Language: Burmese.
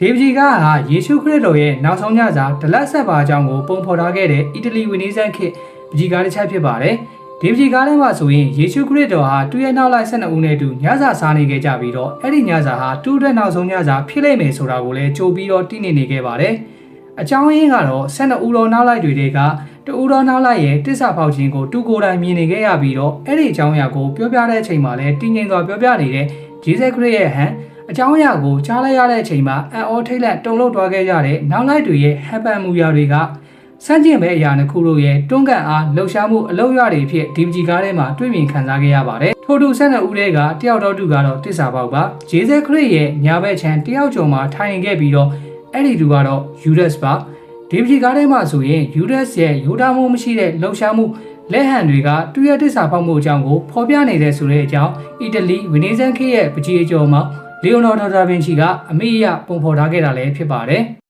ဒေဗဂျီကဟာယေရှုခရစ်တော်ရဲ့နောက်ဆုံးညစာဒလက်ဆက်ပါအကြောင်းကိုပုံဖော်ထားခဲ့တဲ့အီတလီဝီနီဇန်ခေတ်ပကြီးကားတစ်ချက်ဖြစ်ပါတယ်။ဒီပကြီးကားထဲမှာဆိုရင်ယေရှုခရစ်တော်ဟာသူ့ရဲ့နောက်လိုက်12ဦးနဲ့အတူညစာစားနေခဲ့ကြပြီးတော့အဲ့ဒီညစာဟာသူ့အတွက်နောက်ဆုံးညစာဖြစ်လိမ့်မယ်ဆိုတာကိုလည်းကြိုပြီးတော့တည်နေနေခဲ့ပါတယ်။အကြောင်းရင်းကတော့12ဦးတော်နောက်လိုက်တွေကတူဦးတော်နောက်လိုက်ရဲ့တစ္ဆာဖောက်ခြင်းကိုတူကိုယ်တိုင်မြင်နေခဲ့ရပြီးတော့အဲ့ဒီအကြောင်းအရာကိုပြောပြတဲ့အချိန်မှာလည်းတင်းငင်စွာပြောပြနေတဲ့ဂျေဇက်ခရစ်ရဲ့ဟန် အကြောင်းအရာကိုကြားလိုက်ရတဲ့အချိန်မှာအံ့ဩထိတ်လန့်တုန်လှုပ်သွားခဲ့ကြတဲ့နောက်လိုက်တွေရဲ့ဟန်ပန်မူရာတွေကစန့်ကျင်ဘဲအရာတစ်ခုတို့ရဲ့တွန်းကန်အားလှုပ်ရှားမှုအလောက်ရတွေဖြစ်ဒီပကြီးကားထဲမှာတွေ့မြင်ခံစားခဲ့ရပါတယ်။ထို့တူဆက်တဲ့ဦးတွေကတယောက်တော့သူကတော့တစ္ဆာပေါက်ပါ။ဂျေဇက်ခရစ်ရဲ့ညာဘက်ခြမ်းတယောက်ကျော်မှာထိုင်ခဲ့ပြီးတော့အဲ့ဒီသူကတော့ယူဒတ်စ်ပါ။ဒီပကြီးကားထဲမှာဆိုရင်ယူဒတ်စ်ရဲ့ယူဒါမှုမရှိတဲ့လှုပ်ရှားမှုလက်ဟန်တွေကသူ့ရဲ့တစ္ဆာပေါက်မှုအကြောင်းကိုဖော်ပြနေတဲ့ဆိုတဲ့အကြောင်းအီတလီဝီနီဇန်ခေရဲ့ပကြီးအကျော်မှာ လီယိုနာဒိုဒါဗင်ချီကအမေရပုံဖော်ထားခဲ့တာလည်းဖြစ်ပါတယ်။